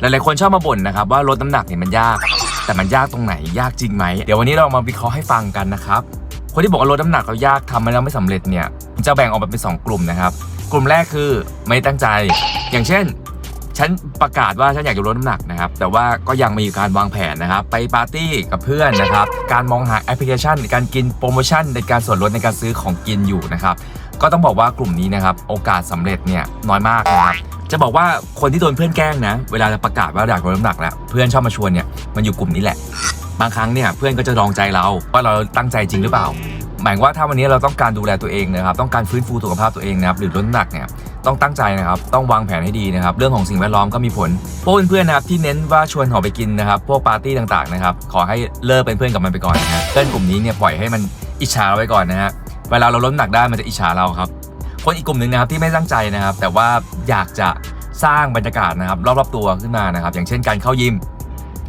หลายๆคนชอบมาบ่นนะครับว่าลดน้ำหนักเนี่ยมันยาก แต่มันยากตรงไหนยากจริงไหมเดี๋ยววันนี้เรามาวิเคราะห์ให้ฟังกันนะครับคนที่บอกว่าลดน้ำหนักเรายากทำมาแล้วไม่สำเร็จเนี่ยจะแบ่งออกมาเป็นสองกลุ่มนะครับ กลุ่มแรกคือไม่ตั้งใจ อย่างเช่น ฉันประกาศว่าฉันอยากจะลดน้ำหนักนะครับ แต่ว่าก็ยังมีการวางแผนนะครับ ไปปาร์ตี้กับเพื่อนนะครับ การมองหาแอปพลิเคชัน การกินโปรโมชั่นในการส่วนลดในการซื้อของกินอยู่นะครับ ก็ต้องบอกว่ากลุ่มนี้นะครับ โอกาสสำเร็จเนี่ยน้อยมากนะครับ จะบอกว่าคนที่โดนเพื่อนแกล้งนะ เวลาจะประกาศว่าอยากลดน้ำหนักแล้วเพื่อนชอบมาชวนเนี่ยมันอยู่กลุ่มนี้แหละ บางครั้งเนี่ยเพื่อนก็จะลองใจเราว่าเราตั้งใจจริงหรือเปล่า หมายว่าถ้าวันนี้เราต้องการดูแลตัวเองนะครับต้องการฟื้นฟูสุขภาพตัวเองนะครับหรือลดน้ำหนักเนี่ยต้องตั้งใจนะครับต้องวางแผนให้ดีนะครับเรื่องของสิ่งแวดล้อมก็มีผลพวกเพื่อนๆนะครับที่เน้นว่าชวนออไปกินนะครับพวกปาร์ตี้ต่างๆนะครับขอให้เลิกเป็นเพื่อนกับมันไปก่อนนะฮะเพื่อนกลุ่มนี้เนี่ยปล่อยให้มันอิจฉาเราไว้ก่อนนะฮะเวลาเราลดน้ำหนักได้มันจะอิจฉาเราครับคนอีกกลุ่มหนึ่งนะครับที่ไม่ตั้งใจนะครับ แต่ว่าอยากจะ สร้างบรรยากาศนะครับรอบๆตัวขึ้นมานะครับ อย่างเช่นการเข้ายิม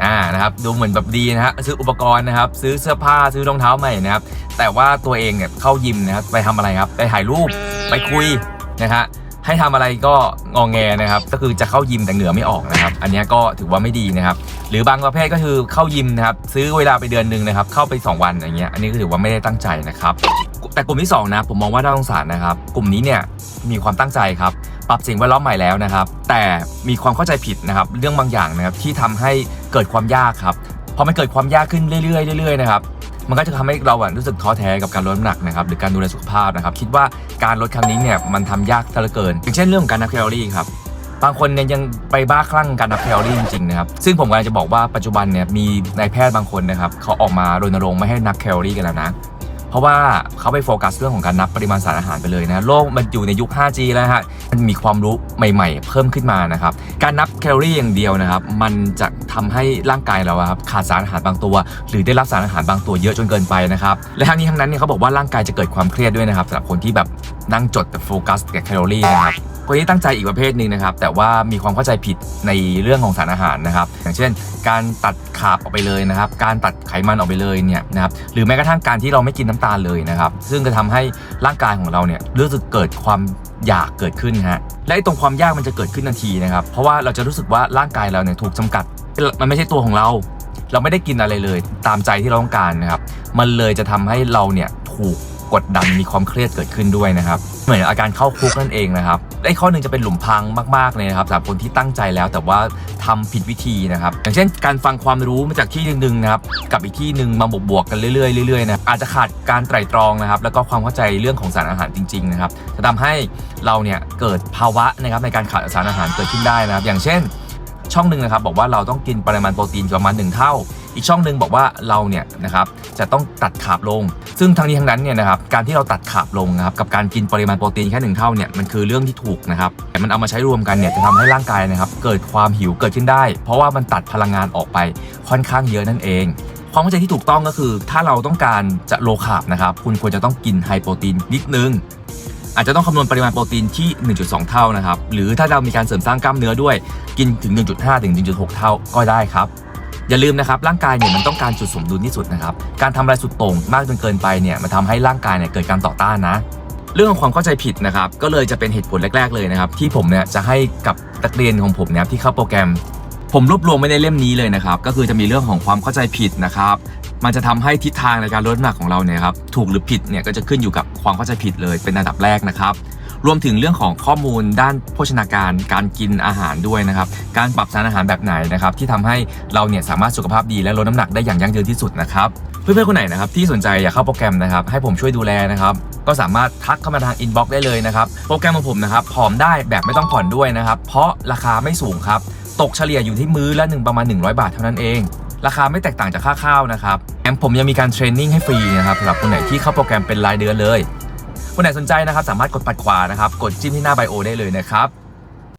อ่านะครับดูเหมือนแบบดีนะฮะซื้ออุปกรณ์นะครับ ซื้อเสื้อผ้าซื้อรองเท้าใหม่นะครับ แต่ว่าตัวเองเนี่ยเข้ายิมนะครับไปทำอะไรครับไปถ่ายรูปไปคุยนะฮะให้ทำอะไรก็งองแงนะครับ ก็คือจะเข้ายิมแต่เหงื่อไม่ออกนะครับ อันนี้ก็ถือว่าไม่ดีนะครับ หรือบางประเภทก็คือเข้ายิมนะครับ ซื้อเวลาไปเดือนหนึ่งนะครับ เข้าไป 2 วันอย่างเงี้ยอันนี้ก็ถือว่าไม่ได้ตั้งใจนะครับ แต่กลุ่มที่สองนะผมมองว่าน่าสงสารนะครับ กลุ่มนี้เนี่ยมีความตั้งใจครับ ปรับสิ่งแวดล้อมใหม่แล้วนะครับ แต่มีความเข้าใจผิดนะครับ เรื่องบางอย่างนะครับที่ทำให้เกิดความยากครับพอมันเกิดความยากขึ้นเรื่อยๆเรื่อยๆนะครับมันก็จะทำให้เราอะรู้สึกท้อแท้กับการลดน้ำหนักนะครับหรือการดูแลสุขภาพนะครับ คิดว่าการลดครั้งนี้เนี่ยมันทำยากซะเหลือเกิน อย่างเช่นเรื่องของการนับแคลอรี่ครับบางคนเนี่ยยังไปบ้าคลั่งการนับแคลอรี่จริงๆนะครับซึ่งผมกำลังจะบอกว่าปัจจุบันเนี่ยมีนายแพทย์บางคนนะครับเขาออกมารณรงค์ไม่ให้นับแคลอรี่กันแล้วนะ เพราะว่าเขาไปโฟกัสเรื่องของการนับปริมาณสารอาหารไปเลยนะโลกมันอยู่ในยุค 5G แล้วฮะมันมีความรู้ใหม่ ๆ เพิ่มขึ้นมานะครับการนับแคลอรี่อย่างเดียวนะครับมันจะทำให้ร่างกายเราครับขาดสารอาหารบางตัว หรือได้รับสารอาหารบางตัวเยอะจนเกินไปนะครับและทั้งนี้ทั้งนั้นเนี่ยเขาบอกว่าร่างกายจะเกิดความเครียดด้วยนะครับสำหรับคนที่แบบนั่งจดแต่โฟกัสกับแคลอรี่นะครับคนที่ตั้งใจอีกประเภทหนึ่งนะครับ แต่ว่ามีความเข้าใจผิดในเรื่องของสารอาหารนะครับ อย่างเช่น การตัดขาบออกไปเลยนะครับ การตัดไขมันออกไปเลยเนี่ยนะครับหรือแม้กระทั่งการที่เราไม่กินน้ำตาลเลยนะครับ ซึ่งจะทำให้ร่างกายของเราเนี่ยรู้สึกเกิดความอยากเกิดขึ้นฮะและตรงความยากมันจะเกิดขึ้นทันทีนะครับ เพราะว่าเราจะรู้สึกว่าร่างกายเราเนี่ยถูกจำกัด มันไม่ใช่ตัวของเรา เราไม่ได้กินอะไรเลย ตามใจที่เราต้องการนะครับ มันเลยจะทำให้เราเนี่ยถูก กดดันมีความเครียดเกิดขึ้นด้วยนะครับ เหมือนอาการเข้าคุกนั่นเองนะครับไอ้ข้อหนึ่งจะเป็นหลุมพรางมากๆเลยนะครับสำหรับคนที่ตั้งใจแล้วแต่ว่าทำผิดวิธีนะครับ อย่างเช่นการฟังความรู้มาจากที่หนึ่งๆนะครับกับอีกที่หนึ่งมาบวกๆกันเรื่อยๆเรื่อยๆนะอาจจะขาดการไตร่ตรองนะครับ แล้วก็ความเข้าใจเรื่องของสารอาหารจริงๆนะครับจะทำให้เราเนี่ยเกิดภาวะนะครับในการขาดสารอาหารเกิดขึ้นได้นะครับ อย่างเช่น ช่องหนึ่งนะครับบอกว่าเราต้องกินปริมาณโปรตีนประมาณ1เท่า อีกช่องหนึ่งบอกว่าเราเนี่ยนะครับจะต้องตัดขาบลง ซึ่งทั้งนี้ทั้งนั้นเนี่ยนะครับการที่เราตัดขาบลงนะครับกับการกินปริมาณโปรตีนแค่หนึ่งเท่าเนี่ยมันคือเรื่องที่ถูกนะครับแต่มันเอามาใช้รวมกันเนี่ยจะทำให้ร่างกายนะครับเกิดความหิวเกิดขึ้นได้ เพราะว่ามันตัดพลังงานออกไปค่อนข้างเยอะนั่นเองความเข้าใจที่ถูกต้องก็คือ ถ้าเราต้องการจะโลคาร์บนะครับคุณควรจะต้องกินไฮโปรตีนนิดนึงอาจจะต้องคำนวณปริมาณโปรตีนที่ 1.2 เท่านะครับ หรือถ้าเรามีการเสริมสร้างกล้ามเนื้อด้วย กินถึง 1.5 ถึง 1.6 เท่าก็ได้ครับ อย่าลืมนะครับร่างกายเนี่ยมันต้องการจุดสมดุลที่สุดนะครับการทำอะไรสุดโต่งมากจนเกินไปเนี่ยมันทำให้ร่างกายเนี่ยเกิดการต่อต้านนะ เรื่องของความเข้าใจผิดนะครับก็เลยจะเป็นเหตุผลแรก ๆเลยนะครับที่ผมเนี่ยจะให้กับนักเรียนของผมเนี่ยที่เข้าโปรแกรม ผมรวบรวมไว้ในเล่มนี้เลยนะครับก็คือจะมีเรื่องของความเข้าใจผิดนะครับมันจะทำให้ทิศทางในการลดน้ำหนักของเราเนี่ยครับถูกหรือผิดเนี่ยก็จะขึ้นอยู่กับความเข้าใจผิดเลยเป็นอันดับแรกนะครับ รวมถึงเรื่องของข้อมูลด้านโภชนาการการกินอาหารด้วยนะครับ การปรับสารอาหารแบบไหนนะครับที่ทำให้เราเนี่ยสามารถสุขภาพดีและลดน้ำหนักได้อย่างยั่งยืนที่สุดนะครับเพื่อนๆคนไหนนะครับที่สนใจอยากเข้าโปรแกรมนะครับให้ผมช่วยดูแลนะครับก็สามารถทักเข้ามาทางอินบ็อกซ์ได้เลยนะครับโปรแกรมของผมนะครับผอมได้แบบไม่ต้องผ่อนด้วยนะครับเพราะราคาไม่สูงครับตกเฉลี่ยอยู่ที่มื้อละหนึ่งประมาณ 100 บาทเท่านั้นเอง ราคาไม่แตกต่างจากค่าข้าวนะครับแถมผมยังมีการเทรนนิ่งให้ฟรีนะครับสำหรับคนไหนที่เข้าโปรแกรมเป็นรายเดือนเลย คนไหนสนใจนะครับสามารถกดปัดขวานะครับกดจิ้มที่หน้าไบโอได้เลยนะครับ